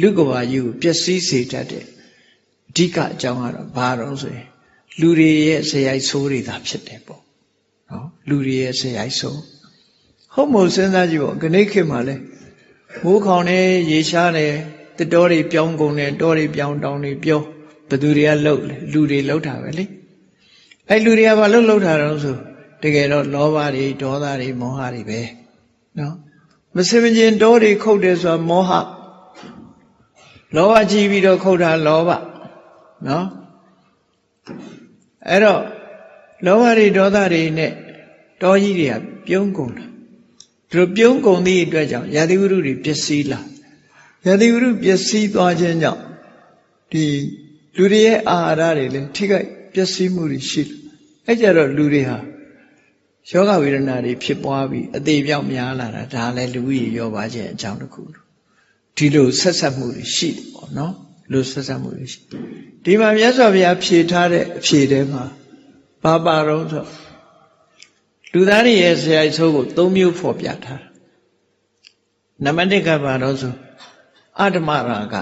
လူကဘာကြီးကိုပျက်စီးစေတတ်တဲ့အဓိကအကြောင်းကတော့ဘာတော့ဆိုရင်လူတွေရဲ့ဇယိုက်ဆိုးတွေသာဖြစ်တယ်ပေါ့နော်လူတွေရဲ့ဇယိုက်ဆိုးဟုတ်မို့စဉ်းစားကြည့်ပေါ့ခဏခေတ်မှာလဲမိုးခေါင်နေရေရှားတယ်တတော်တွေပြောင်းကုန်တယ်တောတွေပြောင်းတောင်းတွေပြောဘသူတွေကလှုပ်လဲလူတွေလှုပ်တာပဲလေအဲ့လူတွေကဘာလှုပ်လှုပ်တာတော့ဆိုတကယ်တော့လောဘတွေဒေါသတွေမောဟတွေပဲနော်မစင်မကျင်တောတွေခုတ်တယ်ဆိုတာမောဟ လောဘကြီးပြီးတော့ခုတ်တာလောဘနော်အဲ့တော့လောဘတွေဒေါသတွေနဲ့တောကြီးတွေကပြုံးကုန်တာသူတို့ပြုံးကုန်သည့်အတွက်ကြောင့်ယာတိဝုရုတွေပျက်စီးလာယာတိဝုရုပျက်စီးသွားခြင်းကြောင့်ဒီလူတွေရဲ့အာဟာရတွေလည်းထိခိုက်ပျက်စီးမှုတွေရှိတယ်အဲ့ကြတော့လူတွေဟာယောဂဝေဒနာတွေဖြစ်ပွားပြီးအသေးပြောက်များလာတာဒါလည်းလူကြီးရောပါခြင်းအကြောင်းတစ်ခု ဒီလိုဆက်ဆက်မှုတွေရှိတယ်ပေါ့နော်လူဆက်ဆက်မှုတွေရှိဒီမှာမြတ်စွာဘုရားဖြေထားတဲ့အဖြေထဲမှာဘာပါတော့ဆိုလူသားတွေရဲ့ဆရာဆိုးကို၃မျိုးဖော်ပြထားတာနံပါတ်၁ကဘာတော့ဆိုအတ္တမရာဂ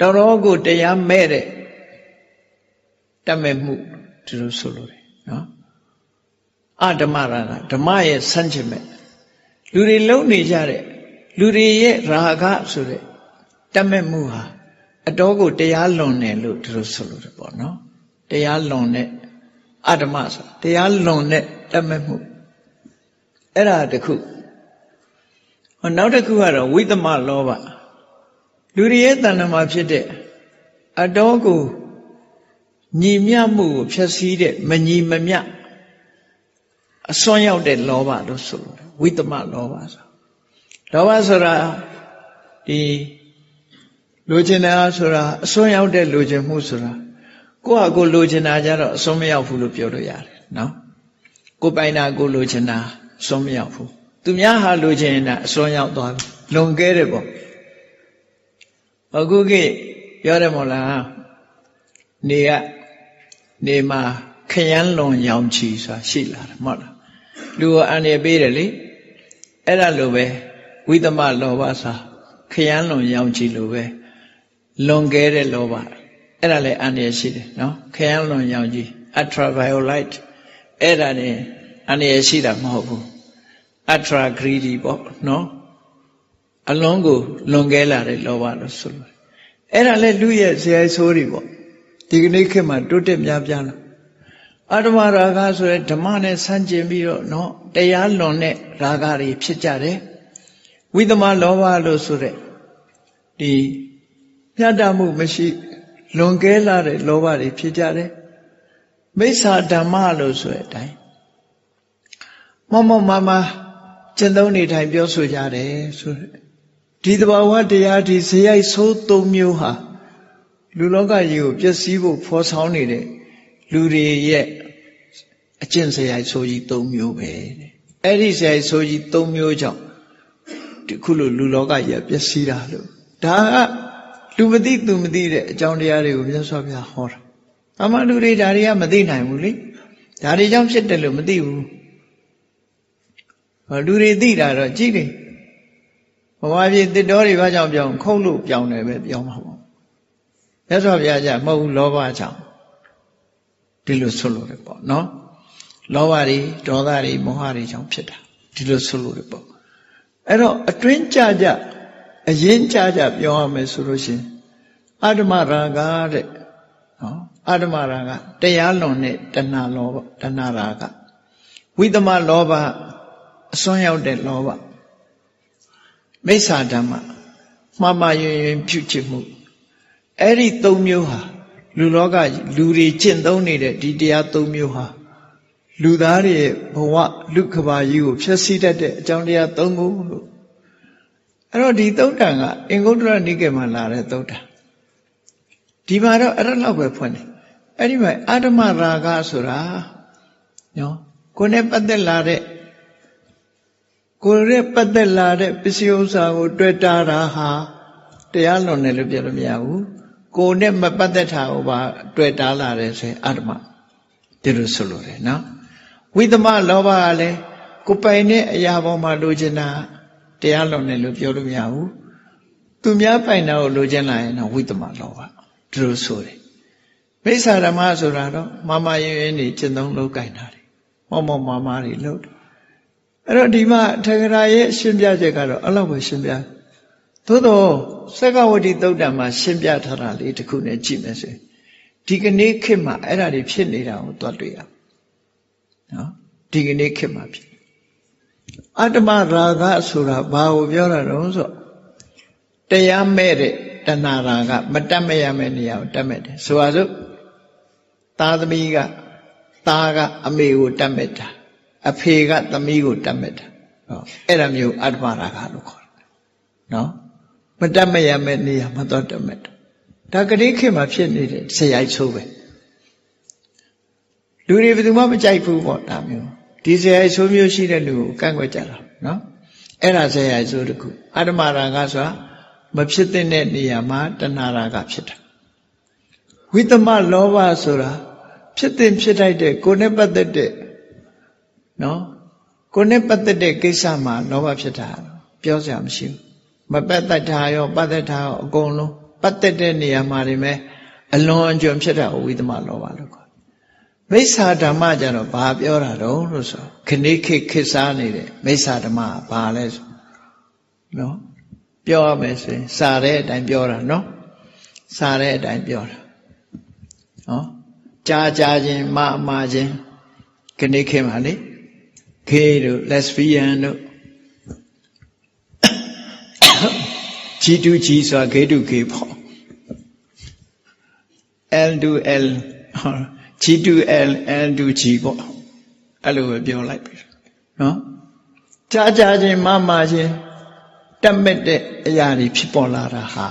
တော်တော်ကိုတရားမဲ့တဲ့တတ်မဲ့မှုဒီလိုဆိုလို့တယ်နော်အဓမ္မရာဂဓမ္မရဲ့ဆန့်ကျင်မဲ့လူတွေလုံနေကြတဲ့ လူတွေရဲ့ရာဂဆိုတဲ့တတ်မဲ့မှုဟာအတော်ကိုတရားလွန်တယ်လို့ဒီလိုဆိုလို့တယ်ပေါ့နော်တရားလွန်တဲ့အဓမ္မဆိုတရားလွန်တဲ့တတ်မဲ့မှုအဲ့ဒါတခုဟောနောက်တစ်ခုကတော့ဝိသမလောဘလူတွေရဲ့တဏ္ဍမှာဖြစ်တဲ့အတော်ကိုညီမျှမှုကိုဖျက်ဆီးတဲ့မညီမမျှအစွမ်းရောက်တဲ့လောဘလို့ဆိုလို့ဝိသမလောဘဆို လောဘဆိုတာဒီလိုချင်တာဆိုတာအစွမ်းရောက်တဲ့လိုချင်မှုဆိုတာကိုယ့်ဟာကိုယ်လိုချင်တာကြတော့အစွမ်းမရောက်ဘူးလို့ပြောလို့ရတယ်နော်ကိုယ်ပိုင်တာကိုယ်လိုချင်တာအစွမ်းမရောက်ဘူးသူများဟာလိုချင်တာအစွမ်းရောက်သွားပြီလွန်ကဲတယ်ပေါ့အခုကိပြောတယ်မို့လားနေကနေမှာခရမ်းလွန်ရောင်ချီဆိုတာရှိလာတယ်မဟုတ်လားလူကိုအန္တရာယ်ပေးတယ်လေအဲ့ဒါလိုပဲ ဝိသမလောဘစာခရမ်းလွန်ရောင်ချီလိုပဲလွန်ကဲတဲ့လောဘအဲ့ဒါလည်းအန္တရာယ်ရှိတယ်နော်ခရမ်းလွန်ရောင်ချီ ultraviolet အဲ့ဒါနေအန္တရာယ်ရှိတာမဟုတ်ဘူး ultra greedy ပေါ့နော်အလုံးကိုလွန်ကဲလာတဲ့လောဘလို့ဆိုလို့အဲ့ဒါလည်းလူရဲ့ဇေယျဆိုးတွေပေါ့ဒီကနေ့ခေတ်မှာတိုးတက်များပြားလာအတ္တမရာဂဆိုရဲဓမ္မနဲ့ဆန့်ကျင်ပြီးတော့နော်တရားလွန်တဲ့ရာဂတွေဖြစ်ကြတယ် ဝိသမလောဘလို့ဆိုတဲ့ဒီမြတ်တမှုမရှိလွန်ကဲလာတဲ့လောဘတွေဖြစ်ကြတယ်မိစ္ဆာဓမ္မလို့ဆိုတဲ့အတိုင်းမမမမကျင့်သုံးနေထိုင်ပြောဆိုကြတယ်ဆိုဒီတဘာဝတရားဒီဇေယိုက်ဆိုးသုံးမျိုးဟာလူလောကကြီးကိုပျက်စီးဖို့ဖော်ဆောင်နေတဲ့လူတွေရဲ့အကျင့်စရိုက်ဆိုကြီး၃မျိုးပဲတဲ့အဲ့ဒီစရိုက်ဆိုကြီး၃မျိုးကြောင့် ဒီခုလိုလူလောကကြီးကပျက်စီးတာလို့ဒါကလူမသိသူမသိတဲ့အကြောင်းတရားတွေကိုမြတ်စွာဘုရားဟောတာအမှန်လူတွေဒါတွေကမသိနိုင်ဘူးလေဒါတွေကြောင့်ဖြစ်တယ်လို့မသိဘူးလူတွေသိတာတော့ကြည့်တယ်ဘဝပြည်တစ်တော်တွေဘာကြောင့်ပြောင်းခုံလို့ပြောင်းတယ်ပဲပြောင်းမှာပေါ့မြတ်စွာဘုရားကြမဟုတ်ဘူးလောဘကြောင့်ဒီလိုဆွလို့တယ်ပေါ့နော်လောဘတွေဒေါသတွေမောဟတွေကြောင့်ဖြစ်တာဒီလိုဆွလို့တယ်ပေါ့ အဲ့တော့အတွင်းကြကြအရင်ကြကြပြောရမယ်ဆိုလို့ရှိရင်အတ္တမရာဂတဲ့နော်အတ္တမရာဂတရားလွန်တဲ့တဏှာလောဘတဏှာရာဂဝိသမလောဘအစွန်းရောက်တဲ့လောဘမိစ္ဆာဓမ္မမှားမှားယွင်ယွင်ပြုချင်မှုအဲ့ဒီ၃မျိုးဟာလူလောကလူတွေကျင့်သုံးနေတဲ့ဒီတရား၃မျိုးဟာ လူသားတွေရဲ့ဘဝလူကဘာကြီးကိုဖျက်ဆီးတတ်တဲ့အကြောင်းတရား၃ခုလို့အဲ့တော့ဒီသုတ်တန်ကအင်္ဂုတ္တရနိကေမှာလာတဲ့သုတ်တန်ဒီမှာတော့အဲ့ဒါလောက်ပဲဖွင့်တယ်အဲ့ဒီမှာအာဓမရာဂဆိုတာနော်ကိုယ်နဲ့ပတ်သက်လာတဲ့ကိုယ်နဲ့ပတ်သက်လာတဲ့ပစ္စည်းဥစ္စာကို တွေ့တာတာဟာတရားလွန်တယ်လို့ပြောလို့မရဘူးကိုယ်နဲ့မပတ်သက်တာကိုပါတွေ့တာလာတယ်ဆိုရင်အတ္တမဒီလိုဆိုလို့တယ်နော် ဝိသမလောဘကလည်းကိုပိုင်တဲ့အရာပေါ်မှာလိုချင်တာတရားလွန်တယ်လို့ပြောလို့မရဘူးသူများပိုင်တာကိုလိုချင်လာရင်တော့ဝိသမလောဘသူတို့ဆိုတယ်မိစ္ဆာဓမ္မဆိုတာတော့မမယင်းယင်းနေကျင့်သုံးလုပ်ကင်တာတွေမောမောမမတွေလုပ်တယ်အဲ့တော့ဒီမှာထေရရဲ့ရှင်းပြချက်ကတော့အဲ့လောက်ပဲရှင်းပြသို့တော့စက္ကဝတိသုတ်တံမှာရှင်းပြထားတာလေးတစ်ခုနဲ့ကြည့်မယ်ဆိုရင်ဒီကနေ့ခေတ်မှာအဲ့ဒါတွေဖြစ်နေတာကိုသွားတွေ့ရ နော်ဒီကနေ့ခေတ်မှာဖြစ်အတ္တမရာဂဆိုတာဘာကိုပြောတာတော့ဆိုတရားမဲ့တဲ့တဏှာရာဂမတတ်မဲ့ရမယ့်နေရာကိုတတ်မဲ့တယ်ဆိုပါစို့သားသမီးကသားကအမေကိုတတ်မဲ့တာအဖေကသမီးကိုတတ်မဲ့တာဟောအဲ့ဒါမျိုးအတ္တမရာဂလို့ခေါ်တယ်နော်မတတ်မဲ့ရမယ့်နေရာမတော်တတ်မဲ့တာဒါကတိခေတ်မှာဖြစ်နေတဲ့ဆရာကြီးဆိုးပဲ လူတွေဘယ်သူမှမကြိုက်ဘူးပေါ့ဒါမျိုးဒီဆရာကြီးဆိုးမျိုးရှိတဲ့လူကိုကန့်ကွက်ကြတာနော်အဲ့ဒါဆရာကြီးဆိုးတခုအတ္တမရာဂဆိုတာမဖြစ်တဲ့နေရာမှာတဏှာရာဂဖြစ်တာဝိသမလောဘဆိုတာဖြစ်တဲ့ဖြစ်ထိုက်တဲ့ကိုယ်နဲ့ပတ်သက်တဲ့နော်ကိုယ်နဲ့ပတ်သက်တဲ့ကိစ္စမှာလောဘဖြစ်တာပြောစရာမရှိဘူးမပတ်သက်တာရောပတ်သက်တာရောအကုန်လုံးပတ်သက်တဲ့နေရာမှာနေမဲ့အလွန်အကျွံဖြစ်တာဝိသမလောဘလို့ခေါ် မိစ္ဆာဓမ္မကြတော့ဘာပြောတာတော့လို့ဆိုခဏိခေခေစားနေတဲ့မိစ္ဆာဓမ္မကဘာလဲဆိုနော်ပြောရမယ်ဆိုရင်စာတဲ့အတိုင်းပြောတာနော်စာတဲ့အတိုင်းပြောတာနော်ကြားကြားချင်းမအမှားချင်းခဏိခေမှာလေခေတို့ lesbian တို့ G2G ဆိုတာဂေတုဂေပေါ့ L2L G2L L2G ပေါ့အဲ့လိုပဲပြောလိုက်ပြီနော်ကြားကြားချင်းမမချင်းတက်မဲ့တဲ့အရာတွေဖြစ်ပေါ်လာတာဟာ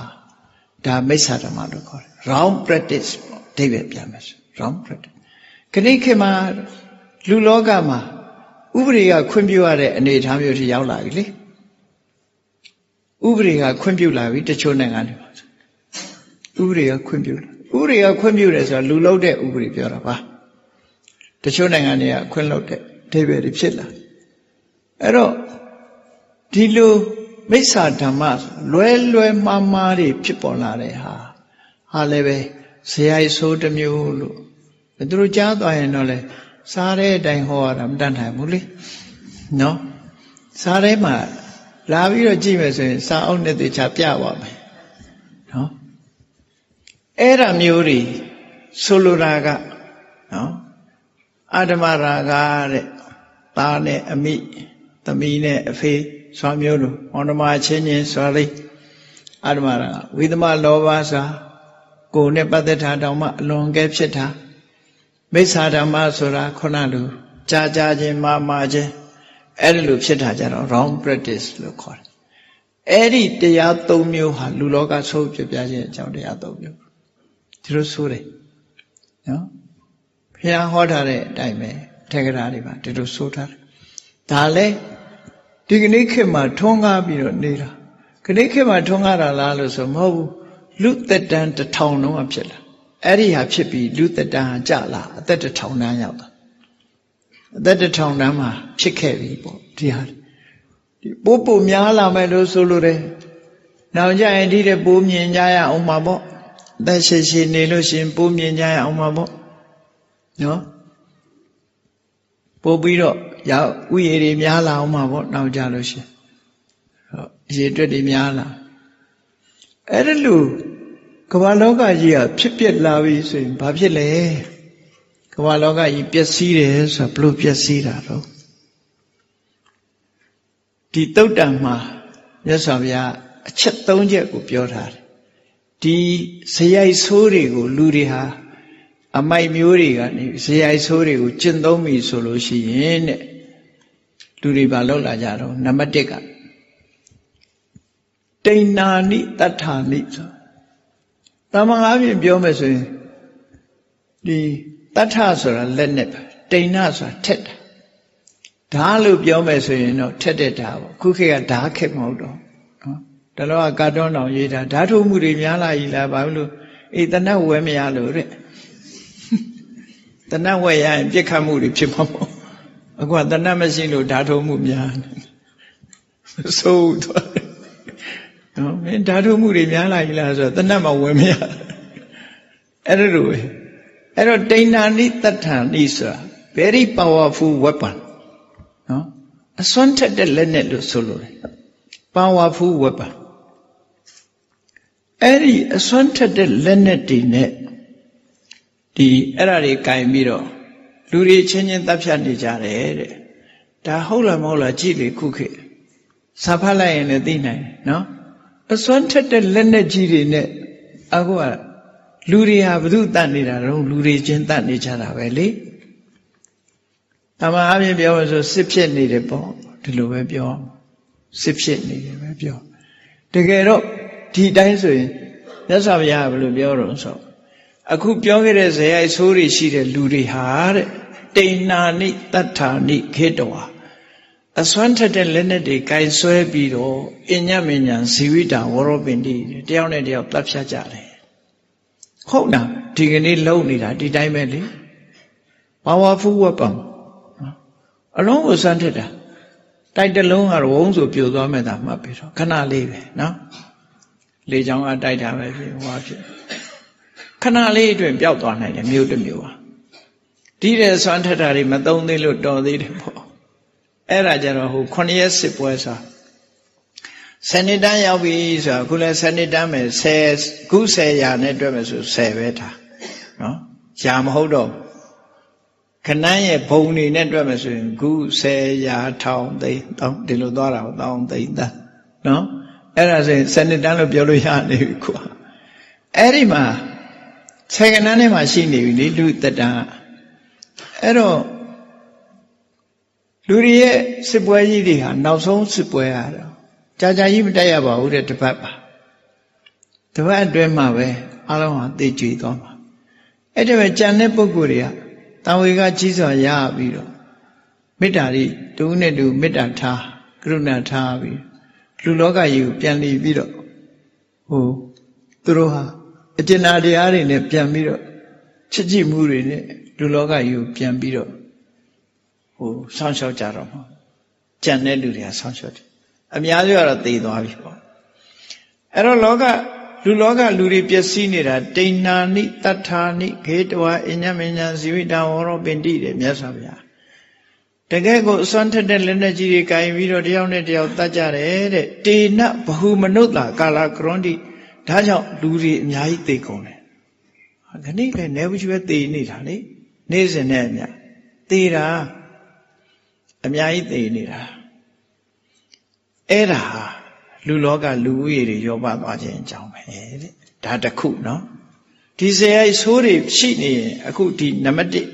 ဒါမိစ္ဆာဓမ္မလို့ခေါ်တယ် wrong practice ပေါ့အဓိပ္ပာယ်ပြန်မယ်ဆို wrong practice ခဏိခေတ်မှာလူလောကမှာဥပဒေကခွင့်ပြုရတဲ့အနေအထားမျိုးထိရောက်လာပြီလေဥပဒေကခွင့်ပြုလာပြီတချို့နိုင်ငံတွေမှာဥပဒေကခွင့်ပြုလာ ဥပဒေကခွင့်ပြုတယ်ဆိုတာလူလုံးတဲ့ဥပဒေပြောတာပါတချို့နိုင်ငံတွေကခွင့်လုပ်တဲ့အဓိပ္ပာယ်တွေဖြစ်လာအဲ့တော့ဒီလိုမိစ္ဆာဓမ္မလွဲလွဲမှားမှားတွေဖြစ်ပေါ်လာတဲ့ဟာဟာလည်းပဲဇေယိုက်ဆိုးတစ်မျိုးလို့သူတို့ကြားသွားရင်တော့လေစားတဲ့အတိုင်းဟောရတာမတတ်နိုင်ဘူးလေနော်စားထဲမှာလာပြီးတော့ကြည့်မယ်ဆိုရင်စာအုပ်နဲ့တေချာပြပါမယ်နော် အဲ့ဒါမျိုးတွေဆိုလိုတာကနော်အာဓမရာဂတဲ့သားနဲ့အမိသမီးနဲ့အဖေဆွာမျိုးတို့မောင်နှမချင်းချင်းဆွာလေးအာဓမရာဂဝိသမလောဘစာကိုယ်နဲ့ပတ်သက်တာတောင်မှအလွန်ကဲဖြစ်တာမိစ္ဆာဓမ္မဆိုတာခုနလိုကြာကြာချင်းမာမာချင်းအဲ့ဒီလိုဖြစ်တာကြတော့ wrong practice လို့ခေါ်တယ်အဲ့ဒီတရား၃မျိုးဟာလူလောကဆိုးပြပြခြင်းအကြောင်းတရား၃မျိုး ဒီလိုဆိုတယ်နော်ဘုရားဟောထားတဲ့အတိုင်းပဲထေကရာတွေပါဒီလိုဆိုထားတယ်ဒါလည်းဒီကနေ့ခေတ်မှာထွန်းကားပြီးတော့နေတာကနေ့ခေတ်မှာထွန်းကားတာလားလို့ဆိုမဟုတ်ဘူးလူသက်တမ်းတစ်ထောင်လုံးကဖြစ်လာအဲ့ဒီဟာဖြစ်ပြီးလူသက်တမ်းဟာကြလာအသက်တစ်ထောင်တန်းရောက်တာအသက်တစ်ထောင်တန်းမှာဖြစ်ခဲ့ပြီပေါ့ဒီဟာဒီပိုးပို့များလာမယ်လို့ဆိုလိုတယ်နောက်ကြရင်ဒီတဲ့ပိုးမြင်ကြရအောင်ပါပေါ့အ သက်ရှိရှိနေလို့ရှင်ပိုးမြင်ကြရအောင်ပါပေါ့နော်ပို့ပြီးတော့ရောက်ဥယျာဉ်တွေများလာအောင်ပါပေါ့နောက်ကြလို့ရှင်ဟောအရေးအတွက်တွေများလာအဲ့ဒါလို့ကမ္ဘာလောကကြီးကဖြစ်ပျက်လာပြီဆိုရင်ဘာဖြစ်လဲကမ္ဘာလောကကြီးပျက်စီးတယ်ဆိုတော့ဘလို့ပျက်စီးတာတော့ဒီတုတ်တံမှာမြတ်စွာဘုရားအချက်၃ချက်ကိုပြောထားတယ် ဒီဇယိုက်ဆိုးတွေကိုလူတွေဟာအမိုက်မျိုးတွေကနေဇယိုက်ဆိုးတွေကိုကျင့်သုံးပြီဆိုလို့ရှိရင်တဲ့လူတွေဘာလုပ်လာကြတော့နံပါတ်1ကတိဏ္ဏာနိတဋ္ဌာနိဆိုတမန်အားဖြင့်ပြောမယ်ဆိုရင်ဒီတဋ္ဌဆိုတာလက်နဲ့ပဲတိဏ္ဏဆိုတာထက်တာဓာလို့ပြောမယ်ဆိုရင်တော့ထက်တဲ့ဓာပေါ့ခုခေတ်ကဓာခက်မဟုတ်တော့နော် ဒါတော့ကာတွန်းတော်ရေးတာဓာထုတ်မှုတွေများလာပြီလားဘာလို့အေးတနတ်ဝဲမရလို့တဲ့တနတ်ဝဲရရင်ပြစ်ခတ်မှုတွေဖြစ်မှာပေါ့အခုကတနတ်မရှိလို့ဓာထုတ်မှုများဆိုးသွားတယ်နော်မင်းဓာတုမှုတွေများလာပြီလားဆိုတော့တဏ္ဍမှာဝင်မရအဲ့ဒါလိုပဲအဲ့တော့ဒိဏာနိတဋ္ဌာနိဆိုတာ very powerful weapon နော်အစွမ်းထက်တဲ့လက်နဲ့လို့ဆိုလို့တယ် powerful weapon အဲ့ဒီအစွမ်းထက်တဲ့လက်နဲ့တွေနဲ့ဒီအဲ့ဒါတွေကင်ပြီးတော့လူတွေချင်းချင်းတပ်ဖြတ်နေကြတယ်တဲ့ဒါဟုတ်လားမဟုတ်လားကြည့်လေခုခေတ်စာဖတ်လိုက်ရင်လည်းသိနိုင်တယ်နော်အစွမ်းထက်တဲ့လက်နဲ့ကြီးတွေနဲ့အခုကလူတွေဟာဘု து တတ်နေတာတော့လူတွေချင်းတတ်နေကြတာပဲလေတမန်အပြင်ပြောလို့ဆိုစစ်ဖြစ်နေတယ်ပေါ့ဒီလိုပဲပြောစစ်ဖြစ်နေတယ်ပဲပြောတကယ်တော့ ဒီတိုင်းဆိုရင်မြတ်စွာဘုရားကဘယ်လိုပြောတော့ဆိုအခုပြောခဲ့တဲ့ဇေယိုက်ဆိုးတွေရှိတဲ့လူတွေဟာတဲ့တိဏ္ဏာနိတတ္ထာနိခေတဝါအစွမ်းထက်တဲ့လက်နဲ့တွေကင်ဆွဲပြီးတော့အညမဉ္ဇံဇီဝိတာဝရောပင်တိတယောက်နဲ့တယောက်တပ်ဖြတ်ကြတယ်ဟုတ်လားဒီကနေ့လုံနေတာဒီတိုင်းပဲလေ powerful weapon အလုံးကိုစွမ်းထက်တာတိုက်တလုံးကတော့ဝုန်းဆိုပြိုသွားမဲ့တာမှတ်ပြီးတော့ခဏလေးပဲနော် လေချောင်းကတိုက်တာပဲဖြစ်ဟွာဖြစ်ခဏလေးအတွင်းပျောက်သွားနိုင်တယ်မြို့တစ်မြို့ဟာဒီတဲ့စွမ်းထက်တာတွေမသုံးသေးလို့တော်သေးတယ်ပေါ့အဲ့ဒါကြတော့ဟို9ရက်စစ်ပွဲဆိုဆယ်နှစ်တန်းရောက်ပြီဆိုတော့ခုလဲဆယ်နှစ်တန်းမယ်10ခု10ရာနဲ့တွက်မယ်ဆို10ပဲထားနော်ရာမဟုတ်တော့ခဏရဲ့ဘုံနေနဲ့တွက်မယ်ဆိုရင်ခု10ရာထောင်သိန်းတောင်းဒီလိုသွားတာတောင်းသိန်းတန်းနော် အဲ့ဒါဆိုရင်ဆယ်နှစ်တန်းလို့ပြောလို့ရနေပြီကွာအဲ့ဒီမှာဆယ်ကဏ္ဍနဲ့မှရှိနေပြီလေလူတက်တန်းအဲ့တော့လူတွေရဲ့စစ်ပွဲကြီးတွေဟာနောက်ဆုံးစစ်ပွဲရတော့ကြာကြာကြီးမတက်ရပါဘူးတဲ့တပတ်ပါတပတ်အတွင်းမှာပဲအလုံးဟာသိကြွေသွားမှာအဲ့ဒါပဲကြံတဲ့ပုဂ္ဂိုလ်တွေကတံဝေကကြီးစွာရပြီးတော့မေတ္တာတွေတူနဲ့တူမေတ္တာထားကရုဏာထားပြီး လူလောကကြီးကိုပြန်လည်ပြီးတော့ဟိုသူတို့ဟာအကျဉ်းနာတရားတွေနဲ့ပြန်ပြီးတော့ချစ်ကြည်မှုတွေနဲ့လူလောကကြီးကိုပြန်ပြီးတော့ဟိုဆောင်းလျှောက်ကြတော့မှာကြံတဲ့လူတွေကဆောင်းလျှောက်တယ်အများစုကတော့သေသွားပြီပေါ့အဲ့တော့လောကလူလောကလူတွေပျက်စီးနေတာတိဏ္ဏာနိတတ္ထာနိခေတဝအညမညာဇီဝိတဝရောပင်တိတယ်မြတ်စွာဘုရား တကယ်ကိုအစွမ်းထက်တဲ့လက်နဲ့ကြီးတွေကင်ပြီးတော့တယောက်နဲ့တယောက်တတ်ကြတယ်တဲ့တေနဘဟုမနုဿာကာလကရွန်တိဒါကြောင့်လူတွေအများကြီးသိကုန်တယ်ခဏိလည်းနေဘူးရှိပဲသိနေတာလေနေ့စဉ်နဲ့အများသိတာအများကြီးသိနေတာအဲ့ဒါဟာလူလောကလူဦးရေတွေရောပါသွားခြင်းအကြောင်းပဲတဲ့ဒါတခုနော်ဒီဇေယိုက်ဆိုးတွေရှိနေရင်အခုဒီနံပါတ်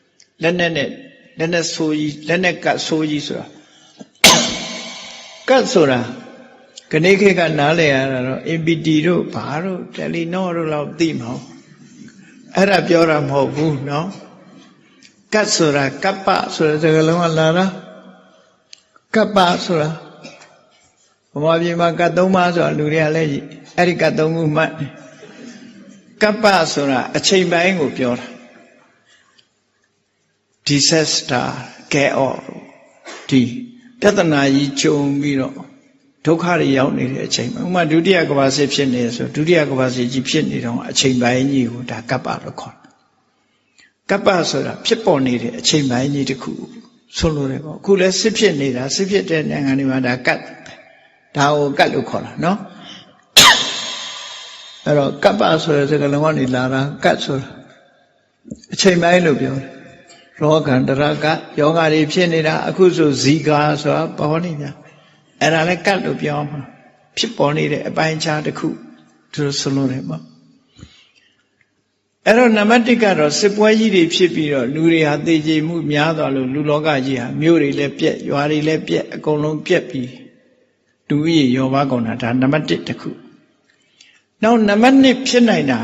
1လက်နဲ့နဲ့ လက်နဲ့ဆိုးကြီးလက်နဲ့ကတ်ဆိုးကြီးဆိုတာကတ်ဆိုတာခဏိခေတ်ကနားလည်ရတာတော့ APT တို့ဘာတို့တယ်လီနောတို့လောက်သိမှာအဲ့ဒါပြောတာမဟုတ်ဘူးနော်ကတ်ဆိုတာကပ္ပဆိုတဲ့စကားလုံးကလာတာကပ္ပဆိုတာဗမာပြည်မှာကတ်သုံးပါးဆိုတာလူတွေကလည်းအဲ့ဒီကတ်သုံးခုမှတ်ကပ္ပဆိုတာအချိန်ပိုင်းကိုပြောတာ disaster chaos ဒီပြဿနာကြီးကြုံပြီးတော့ဒုက္ခတွေရောက်နေတဲ့အချိန်မှာဥမာဒုတိယကမ္ဘာစစ်ဖြစ်နေဆိုဒုတိယကမ္ဘာစစ်ကြီးဖြစ်နေတော့အချိန်ပိုင်းကြီးကိုဒါကပ္ပလို့ခေါ်တယ်ကပ္ပဆိုတာဖြစ်ပေါ်နေတဲ့အချိန်ပိုင်းကြီးတစ်ခုဆိုလိုတယ်ပေါ့အခုလည်းစစ်ဖြစ်နေတာစစ်ဖြစ်တဲ့နိုင်ငံတွေမှာဒါကတ်ဒါကိုကတ်လို့ခေါ်တာနော်အဲ့တော့ကပ္ပဆိုတဲ့စကားလုံးကနေလာတာကတ်ဆိုတာအချိန်ပိုင်းလို့ပြောတယ် ရောဂန္တရကယောဂါတွေဖြစ်နေတာအခုဆိုဇီကာဆိုတာပေါ်နေပြန်အဲ့ဒါလည်းကတ်လို့ပြောမှာဖြစ်ပေါ်နေတဲ့အပိုင်းခြားတစ်ခုသူဆိုလို့တယ်ပေါ့အဲ့တော့နံပါတ်1ကတော့စစ်ပွဲကြီးတွေဖြစ်ပြီးတော့လူတွေဟာသေကြေမှုများသွားလို့လူလောကကြီးဟာမြို့တွေလည်းပြက်ရွာတွေလည်းပြက်အကုန်လုံးပြက်ပြီးလူကြီးရောပါကုန်တာဒါနံပါတ်1တစ်ခုနောက်နံပါတ်2ဖြစ်နိုင်တာ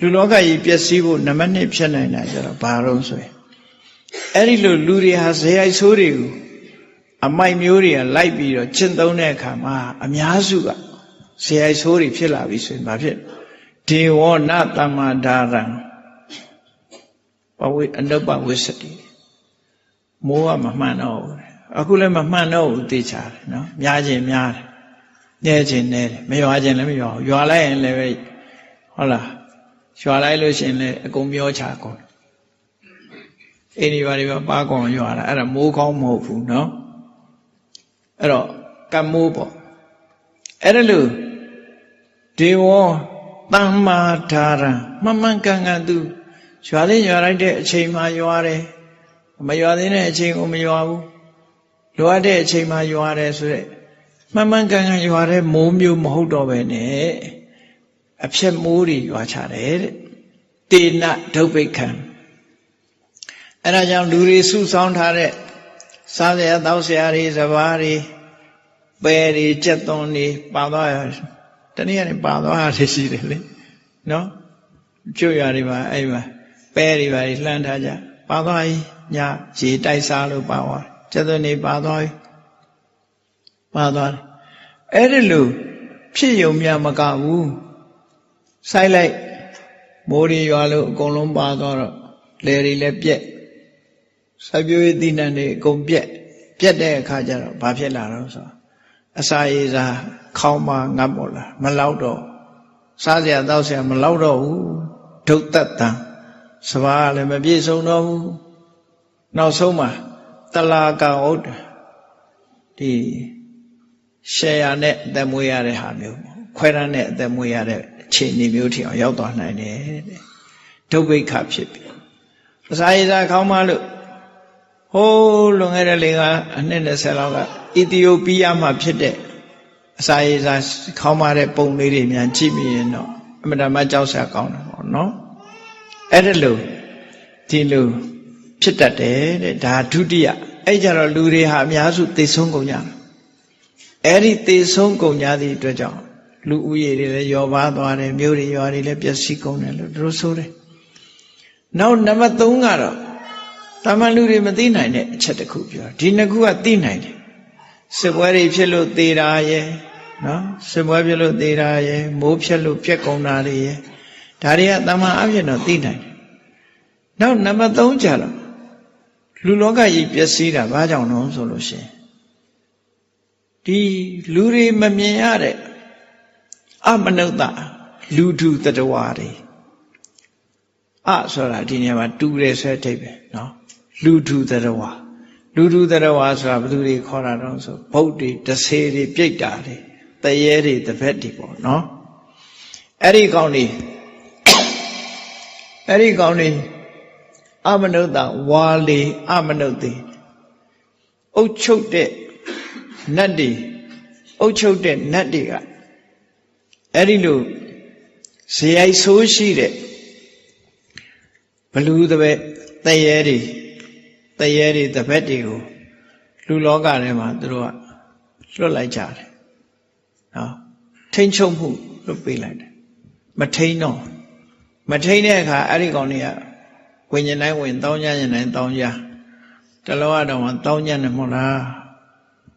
လူလောကကြီးပျက်စီးဖို့နံပါတ်2ဖြစ်နိုင်တာကျတော့ဘာလို့ဆိုရင် အဲ့ဒီလိုလူတွေဟာဇေယိုက်ဆိုးတွေကိုအမိုက်မျိုးတွေကလိုက်ပြီးတော့ကျင့်သုံးတဲ့အခါမှာအများစုကဇေယိုက်ဆိုးတွေဖြစ်လာပြီဆိုရင်ဘာဖြစ်ဒေဝနတမ္မာဒါရံပဝိအနုပဝိသတိမိုးကမမှန်တော့ဘူးအခုလည်းမမှန်တော့ဘူးသိချတယ်နော်များခြင်းများတယ်နဲခြင်းနဲတယ်မရွာခြင်းလည်းမရွာဘူးရွာလိုက်ရင်လည်းပဲဟုတ်လားရွာလိုက်လို့ရှိရင်လည်းအကုန်ပြောချကုန် အိမ်ဒီဘာတွေပါပါကောင်ရွာတာအဲ့ဒါမိုးကောင်းမဟုတ်ဘူးเนาะအဲ့တော့ကတ်မိုးပေါ့အဲ့ဒါလို့ဒေဝတမ္မာဓာရံမမှန်ကန်ကန်သူရွာလေးရွာလိုက်တဲ့အချိန်မှရွာတယ်မရွာသေးတဲ့အချိန်ကိုမရွာဘူးလိုအပ်တဲ့အချိန်မှရွာတယ်ဆိုရက်မှန်မှန်ကန်ကန်ရွာတဲ့မိုးမျိုးမဟုတ်တော့ပဲနဲ့အဖြစ်မိုးတွေရွာချတယ်တဲ့တေနဒုဗ္ဗိခံ အဲ့ဒါကြောင့်လူတွေစုဆောင်းထားတဲ့စားစရာတောက်စရာတွေစဘာတွေပဲတွေကြက်သွန်တွေပါသွားရတနည်းအားဖြင့်ပါသွားတာရှိတယ်လေနော်ကျွတ်ရတွေပါအဲ့မှာပဲတွေပါလှမ်းထားကြပါသွားရင်ညရေတိုက်စားလို့ပါသွားကျက်သွန်တွေပါသွားပြီပါသွားတယ်အဲ့ဒီလိုဖြစ်ယုံမြမကဘူးစိုက်လိုက်မိုးရီရွာလို့အကုန်လုံးပါသွားတော့လယ်တွေလည်းပြက် စိုက်ပျိုးရေးသီးနှံတွေအကုန်ပြက်ပြက်တဲ့အခါကျတော့ဘာဖြစ်လာတော့ဆိုအစာရည်စားခေါင်းမငတ်ပေါ်လာမလောက်တော့စားစရာတောက်စရာမလောက်တော့ဘူးဒုတ်တတံစဘာလည်းမပြည့်စုံတော့ဘူးနောက်ဆုံးမှာတလာကံဥဒ္ဒဒီရှယ်ယာနဲ့အသက်မွေးရတဲ့ဟာမျိုးခွဲရမ်းနဲ့အသက်မွေးရတဲ့အခြေအနေမျိုးထိအောင်ရောက်သွားနိုင်တယ်တဲ့ဒုဗ္ဗိခဖြစ်ပြီအစာရည်စားခေါင်းမလို့ ဟိုးလွန်ခဲ့တဲ့လေကအနှစ်20လောက်ကအီသီယိုးပီးယားမှာဖြစ်တဲ့အစာရည်စားခေါင်းမတဲ့ပုံလေးတွေများကြည့်မိရင်တော့အမှန်တမ်းကြောက်စရာကောင်းတယ်ပေါ့နော်အဲ့ဒါလို့ဒီလိုဖြစ်တတ်တယ်တဲ့ဒါဒုတိယအဲ့ကြတော့လူတွေဟာအများစုသိဆုံးကုန်ကြတယ်အဲ့ဒီသိဆုံးကုန်ကြသည့်အတွက်ကြောင့်လူဦးရေတွေလည်းယောပါသွားတယ်မြို့တွေရွာတွေလည်းပျက်စီးကုန်တယ်လို့တို့ဆိုတယ်နောက်နံပါတ်3ကတော့ တာမန်လူတွေမသိနိုင်တဲ့အချက်တစ်ခုပြောဒီနှစ်ခုကသိနိုင်တယ်စစ်ပွဲတွေဖြစ်လို့သေတာရဲ့နော်စစ်ပွဲဖြစ်လို့သေတာရဲ့မိုးဖြစ်လို့ပြက်ကုန်တာတွေရဲ့ဒါတွေကတာမန်အဖြစ်တော့သိနိုင်တယ်နောက်နံပါတ်3ကြတော့လူလောကကြီးပျက်စီးတာဘာကြောင့်လဲဆိုလို့ရှိရင်ဒီလူတွေမမြင်ရတဲ့အမနုဿလူဒုတတဝါတွေအဆိုတာဒီနေရာမှာတူတယ်ဆိုတဲ့အဓိပ္ပာယ်နော် လူထုသရဝါလူထုသရဝါဆိုတာဘယ်သူတွေခေါ်တာတော့ဆိုဗုဒ္ဓတွေတဆေတွေပြိတ္တာတွေတရေတွေတပက်တွေပေါ့နော်အဲ့ဒီကောင်းနေအဲ့ဒီကောင်းနေအမနုဿဝါလီအမနုဿီအုတ်ချုပ်တဲ့နတ်တွေအုတ်ချုပ်တဲ့နတ်တွေကအဲ့ဒီလိုဇေယိုက်ဆိုးရှိတဲ့ဘလူးတပက်တရေတွေ တရေတွေတပည့်တွေကိုလူလောကထဲမှာသူတို့ကလွတ်လိုက်ကြတယ်နော်ထိမ့်ချုပ်မှုလွတ်ပေးလိုက်တယ်မထိန်တော့မထိန်တဲ့အခါအဲ့ဒီကောင်တွေကဝิญဉ္တိုင်းဝင်တောင်းကြရင်တိုင်းတောင်းကြတလောကတော့တောင်းကြတယ်မဟုတ်လား